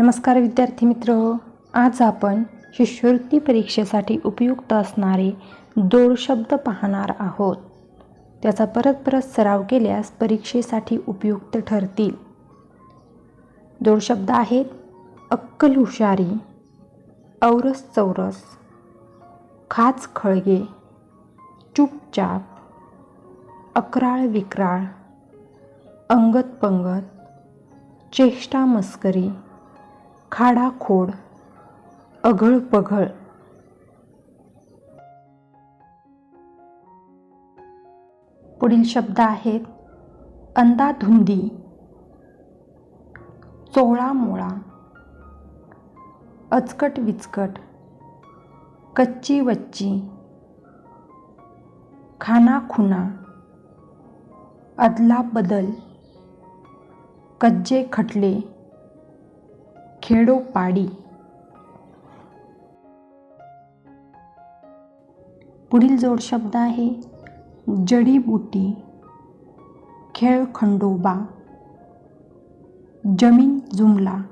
नमस्कार विद्यार्थी मित्र. आज आपण शिष्यवृत्ती परीक्षेसाठी उपयुक्त असणारे जोड शब्द पाहणार आहोत. त्याचा परत परत सराव केल्यास परीक्षेसाठी उपयुक्त ठरतील. जोड शब्द आहेत अक्कल हुशारी औरस चौरस खाच खळगे चुपचाप अकराळ विक्राळ अंगत पंगत चेष्टा मस्करी खाडाखोड अघळ पघळ पुढील शब्द आहेत अंदाधुंदी चोळा मोळा अचकट विचकट कच्ची वच्ची खाना खुना कज्जे खटले खेडोपाडी. पुढील जोड शब्द आहे जडीबुटी खेळखंडोबा जमीन जुमला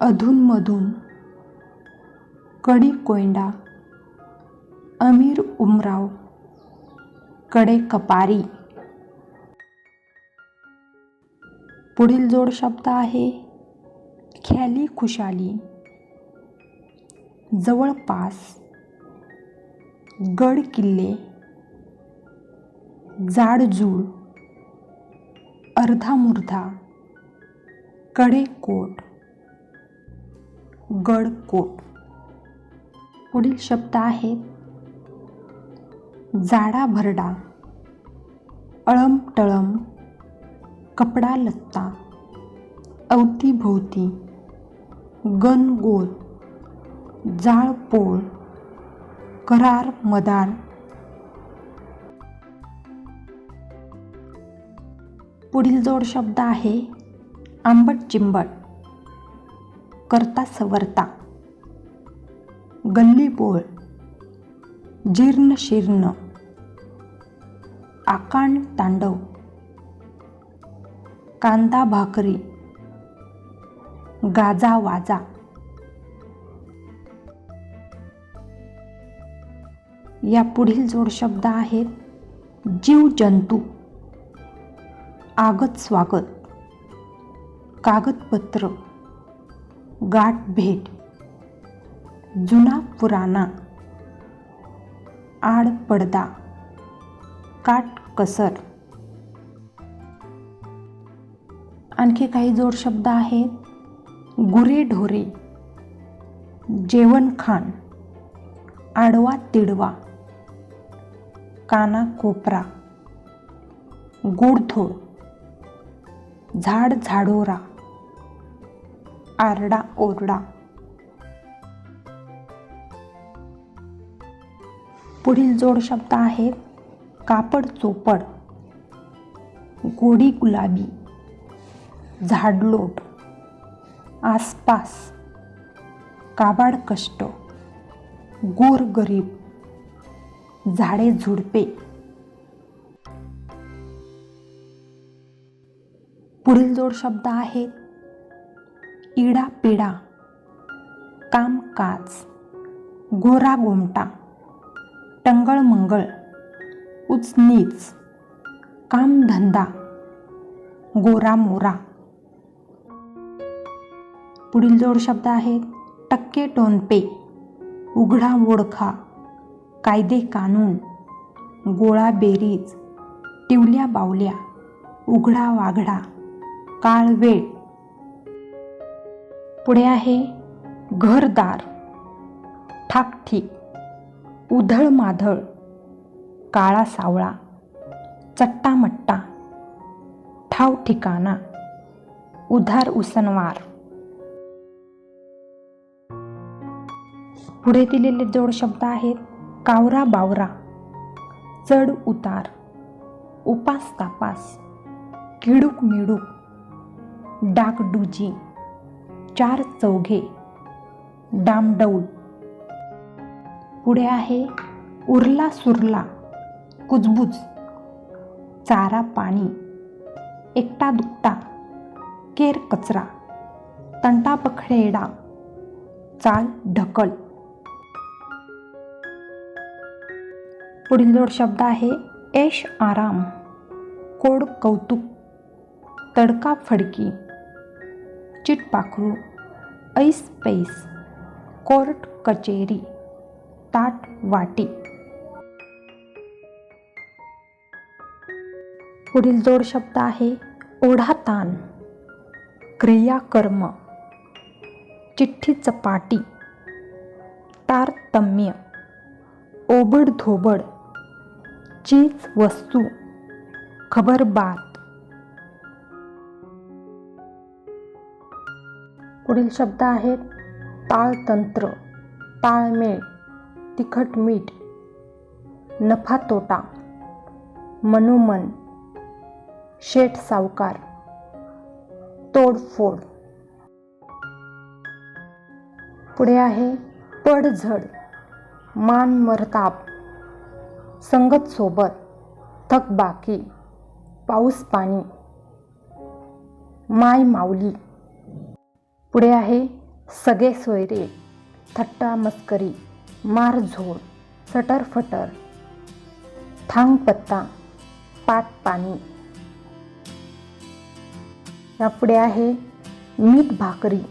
अधूनमधून कडी कोयंडा अमीर उमरावकडे कपारी पुढील जोड शब्द आहे ख्याली खुशाली. जवळपास गड किल्ले जाडजूड अर्धामुर्धा कडेकोट गडकोट. पुढील शब्द आहेत जाडा भरडा कपडा लत्ता अवतीभोवती. गणगोल जाळपोळ करार मदार. पुढील जोड शब्द आहे आंबट चिंबट करता सवरता. गल्लीपोळ जीर्ण शीर्ण आकांड तांडव. कांदा भाकरी गाजा वाजा. या पुढील जोड शब्द आहेत जीव जंतू. आगत स्वागत. कागदपत्र. गाठ भेट. जुना पुराणा. आड पडदा. काट कसर. आणखी काही जोड शब्द आहेत गुरे ढोरे आडवा तिडवा काना कोपरा गोडथोड झाड झाडोरा आरडा ओरडा पुढील जोड शब्द आहेत कापड चोपड गोडी गुलाबी झाडलोट. आसपास काबाड कष्ट गोर गरीब झाडे झुडपे. पुढील जोड शब्द आहेत इडा पिडा कामकाज गोरा गोमटा टंगळ मंगळ उचनीच कामधंदा गोरा मोरा पुढील जोड शब्द आहेत टक्के टोनपे उघडा ओळखा कायदे कानून गोळा बेरीज टिवल्या बावल्या उघडा वाघडा काळ वेळ. पुढे आहे घरदार ठाकठीक उधळ माधळ काळा सावळा चट्टामट्टा ठाव ठिकाणा उधार उसनवार. पुढे दिलेले जोड शब्द आहेत कावरा बावरा. चढ उतार. उपास तापास. किडूक मिडूक. डागडुजी चार चौघे. डामडौल. पुढे आहे उरला सुरला. कुजबुज. चारा पाणी. एकटा दुकटा. केर कचरा. तंटा पखडेडा. चाल ढकल. पुढील जोड शब्द आहे ऐश आराम कोड कौतुक तडका फडकी चिटपाखरू ऐस पैस कोर्ट कचेरी ताट वाटी. पुढील जोड शब्द आहे ओढाताण क्रियाकर्म चिठ्ठी चपाटी तारतम्य ओबड धोबड चीज वस्तू. खबरबात पुढील शब्द आहेत ताळतंत्र ताळमेळ तिखट मीठ नफा तोटा मनोमन शेठ सावकार तोडफोड. पुढे आहे पडझड मान मरताप. संगत सोबत थकबाकी पाऊस पाणी माय माऊली. पुढे आहे सगळे सोयरे थट्टा मस्करी मारझोड सटरफटर थांग पत्ता पाट पाणी. यापुढे आहे मीठ भाकरी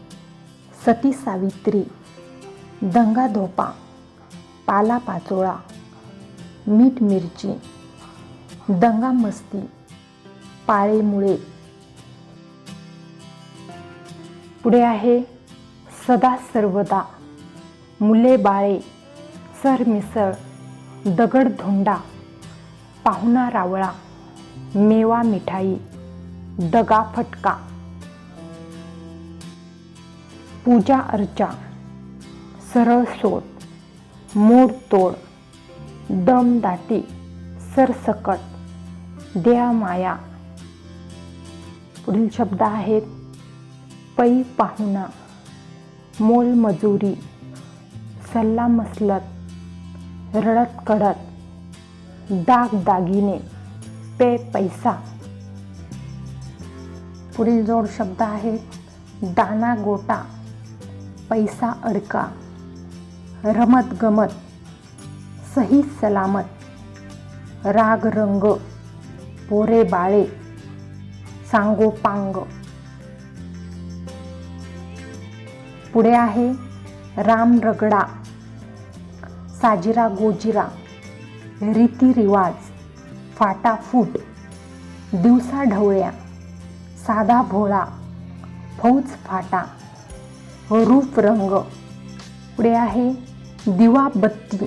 सती सावित्री दंगा धोपा पाला पाचोळा मीठ मिरची दंगा मस्ती पाळेमुळे. पुढे आहे सदा सर्वदा मुले बाळे सरमिसळ दगडधोंडा पाहुणा रावळा मेवा मिठाई दगा फटका. पूजा अर्चा सरळ सोड मोड दमदाटी दम दाटी सरसकट देया माया पुढील शब्द आहेत पै पाहुणा मोलमजुरी सल्ला मसलत रडत कडत दाग दागिने पे पैसा. पुढील जोड शब्द आहेत दाना गोटा पैसा अडका रमत गमत. सही सलामत. राग रंग पोरे बाळे सांगोपांग पुढे आहे राम रगडा साजिरा गोजिरा रीतिरिवाज फाटाफूट दिवसा ढवळ्या साधा भोळा फौज फाटा रूप रंग. पुढे आहे दिवा बत्ती.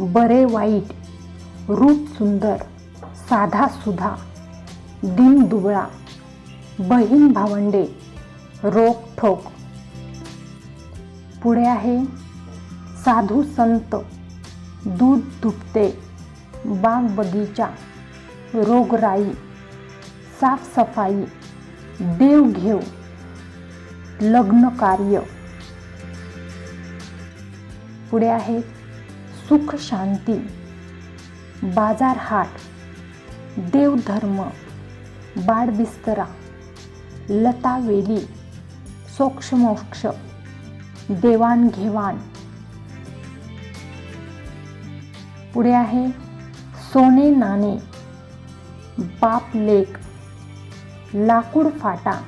बरे वाईट रूप सुंदर साधा सुधा दिन दुबळा बहीण भावंडे रोक ठोक. पुढे आहे साधू संत दूध दुभते बाग बगीचा रोगराई साफसफाई देवघेव लग्न कार्य. पुढे आहे सुख शांती बाजार हाट देवधर्म बाडबिस्तरा लता वेली सोक्षमोक्ष देवाणघेवाण पुढे आहे सोने नाणे बाप लेक लाकूड फाटा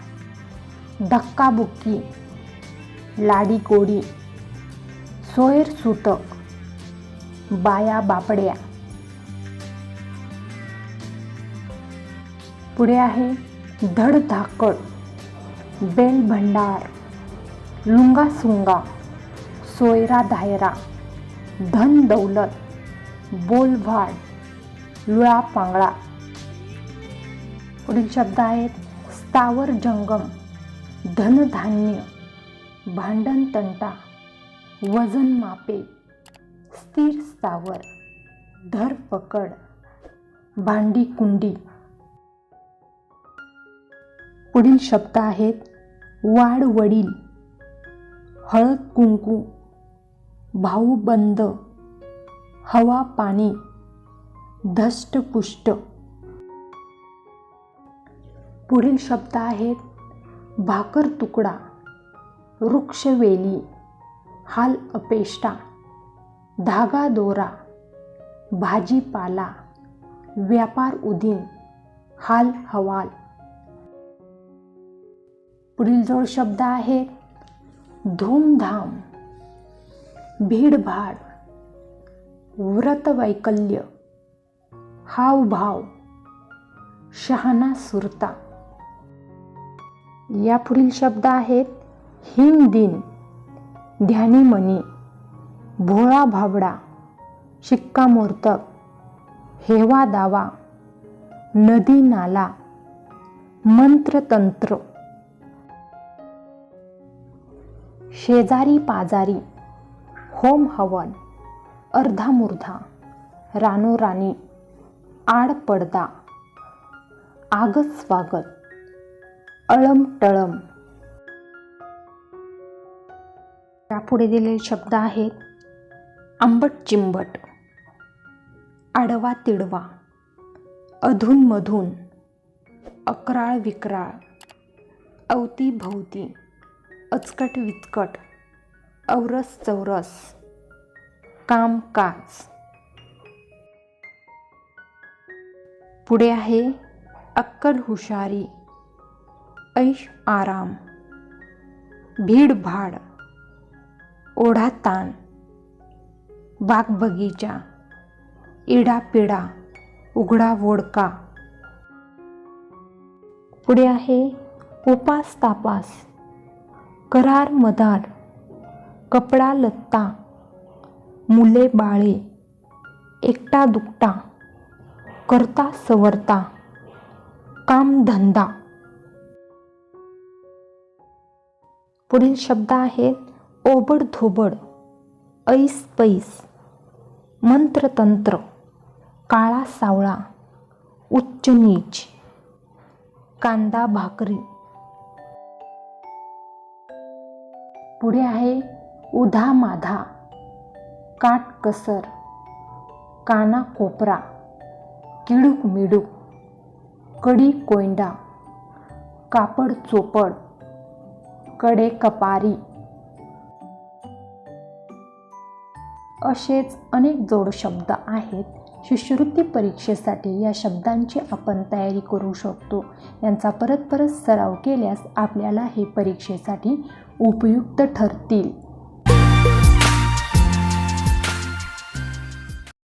धक्काबुक्की लाडी कोडी सोयर सुतक बाया बापड्या. पुढे आहे धडधाकड बेल भंडार लुंगा सुंगा सोयरा धायरा धन दौलत बोलभाड लुळा पांगळा. पुढील शब्द आहेत स्थावर जंगम धनधान्य भांडण तंटा वजन मापे. स्थिर स्थावर धरपकड भांडी कुंडी. पुढील शब्द आहेत वाड वडील हळद कुंकू भाऊ बंद हवा पाणी धष्टपुष्ट पुढील शब्द आहेत भाकर तुकडा वृक्षवेली हाल अपेष्टा. धागा दोरा भाजीपाला व्यापार उदीन हाल हवाल. पुढील जोड शब्द आहे धूमधाम भीडभाड व्रतवैकल्य हावभाव शहाणा सुरता. या पुढील शब्द आहेत हिमदिन ध्यानीमनी भोळा भाबडा शिक्कामोर्तब हेवा दावा नदी नाला मंत्रतंत्र. शेजारी पाजारी होम हवन अर्धामुर्धा रानोराणी आड पडदा आगत स्वागत अळम टळम. यापुढे दिलेले शब्द आहेत आंबट चिंबट. आडवा तिडवा. अधूनमधून अकराळ विक्राळ. अवतीभवती अचकट विचकट. औरस चौरस. कामकाज पुढे आहे अक्कल हुशारी. ऐश आराम. भीडभाड ओढा बागबगीचा इडापिडा उघडा वोडका. पुढे आहे उपास तापास करार मदार कपडा लत्ता मुले बाळे एकटा दुकटा करता सवरता कामधंदा पुढील शब्द आहेत ओबड धोबड. ऐस पैस मंत्रतंत्र काळा सावळा उच्च नीच कांदा भाकरी. पुढे आहे उधा माधा काटकसर काना कोपरा किडूक मिडूक कडी कोयंडा कापड चोपडकडे कपारी. असेच अनेक जोड शब्द आहेत. शिष्यवृत्ती परीक्षेसाठी या शब्दांची आपण तयारी करू शकतो. यांचा परत परत सराव केल्यास आपल्याला हे परीक्षेसाठी उपयुक्त ठरतील.